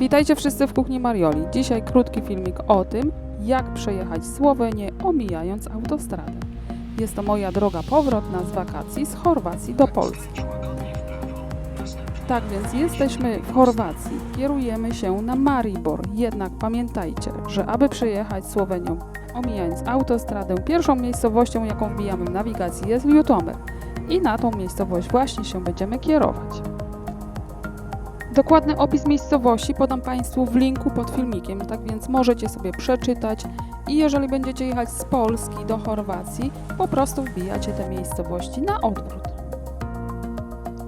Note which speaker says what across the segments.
Speaker 1: Witajcie wszyscy w kuchni Marioli. Dzisiaj krótki filmik o tym, jak przejechać Słowenię omijając autostradę. Jest to moja droga powrotna z wakacji z Chorwacji do Polski. Tak więc jesteśmy w Chorwacji. Kierujemy się na Maribor. Jednak pamiętajcie, że aby przejechać Słowenią omijając autostradę, pierwszą miejscowością, jaką wbijamy w nawigacji jest Ljutomer. I na tą miejscowość właśnie się będziemy kierować. Dokładny opis miejscowości podam Państwu w linku pod filmikiem, tak więc możecie sobie przeczytać i jeżeli będziecie jechać z Polski do Chorwacji, po prostu wbijacie te miejscowości na odwrót.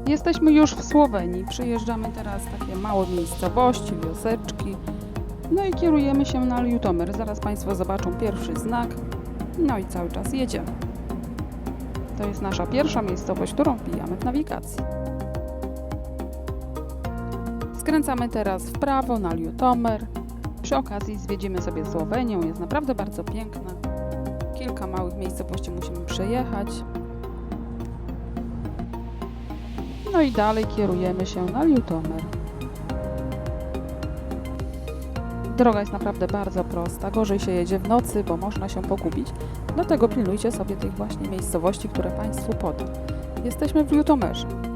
Speaker 1: Jesteśmy już w Słowenii, przyjeżdżamy teraz takie małe miejscowości, wioseczki, no i kierujemy się na Ljutomer. Zaraz Państwo zobaczą pierwszy znak, no i cały czas jedziemy. To jest nasza pierwsza miejscowość, którą wbijamy w nawigacji. Skręcamy teraz w prawo na Ljutomer. Przy okazji zwiedzimy sobie Słowenię, jest naprawdę bardzo piękna. Kilka małych miejscowości musimy przejechać. No i dalej kierujemy się na Ljutomer. Droga jest naprawdę bardzo prosta, gorzej się jedzie w nocy, bo można się pogubić. Dlatego pilnujcie sobie tych właśnie miejscowości, które Państwu podam. Jesteśmy w Ljutomerze.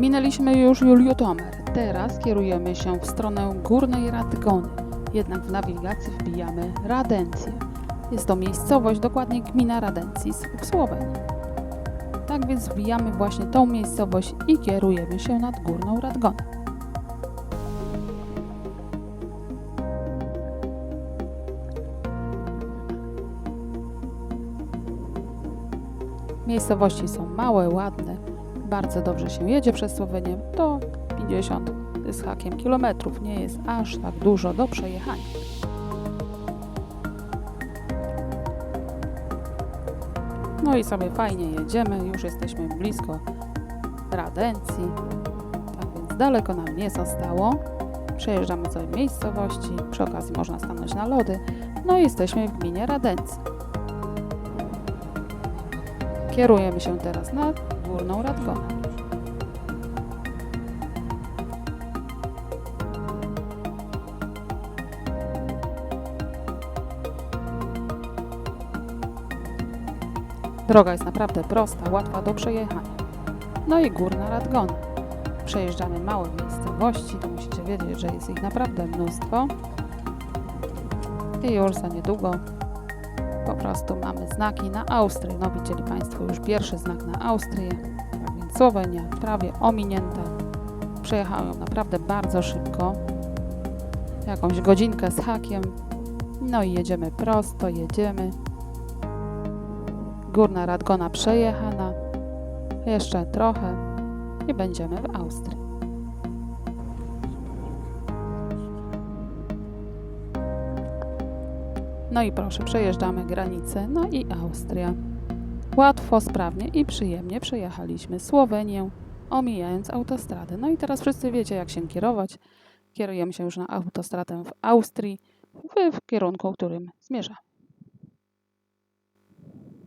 Speaker 1: Minęliśmy już Juliutomer. Teraz kierujemy się w stronę Górnej Radgony. Jednak w nawigacji wbijamy Radencję. Jest to miejscowość, dokładnie gmina Radencis w Słowenii. Tak więc wbijamy właśnie tą miejscowość i kierujemy się nad Górną Radgonę. Miejscowości są małe, ładne, bardzo dobrze się jedzie przez Słowenię. To 50 z hakiem kilometrów, nie jest aż tak dużo do przejechania. No i sobie fajnie jedziemy, już jesteśmy blisko Radencji, tak więc daleko nam nie zostało. Przejeżdżamy sobie miejscowości, przy okazji można stanąć na lody, no i jesteśmy w gminie Radencji. Kierujemy się teraz na Górną Radgonę. Droga jest naprawdę prosta, łatwa do przejechania. No i Górna Radgona. Przejeżdżamy małe miejscowości, to musicie wiedzieć, że jest ich naprawdę mnóstwo. I już za niedługo po prostu mamy znaki na Austrię. No widzieli Państwo już pierwszy znak na Austrię. Tak więc Słowenia prawie ominięta. Przejechałem naprawdę bardzo szybko. Jakąś godzinkę z hakiem. No i jedziemy prosto, jedziemy. Górna Radgona przejechana. Jeszcze trochę i będziemy w Austrii. No i proszę, przejeżdżamy granicę, no i Austria. Łatwo, sprawnie i przyjemnie przejechaliśmy Słowenię, omijając autostradę. No i teraz wszyscy wiecie, jak się kierować. Kierujemy się już na autostradę w Austrii, w, w kierunku, którym zmierzam.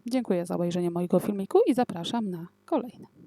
Speaker 1: Dziękuję za obejrzenie mojego filmiku i zapraszam na kolejny.